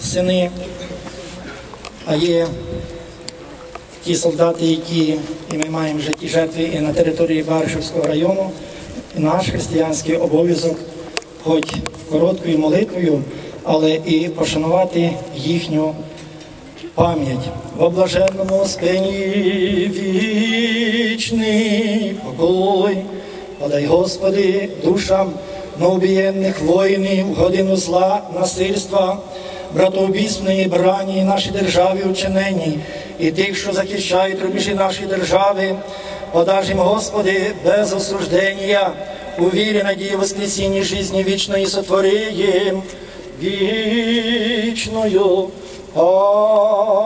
сини, а є ті солдати, які і ми маємо вже ті жертви і на території Баришівського району, і наш християнський обов'язок, хоч короткою молитвою, але і пошанувати їхню пам'ять. В блаженному спині вічний покой, подай, Господи, душам новобієнних воїнів, годину зла, насильства, братоубійственної брані нашій державі учинені, і тих, що захищають рубежі нашої держави, подаж їм, Господи, без осуждення, у вірі, надії, воскресінні жизни вічної сотвори їм, вічною пам'ять.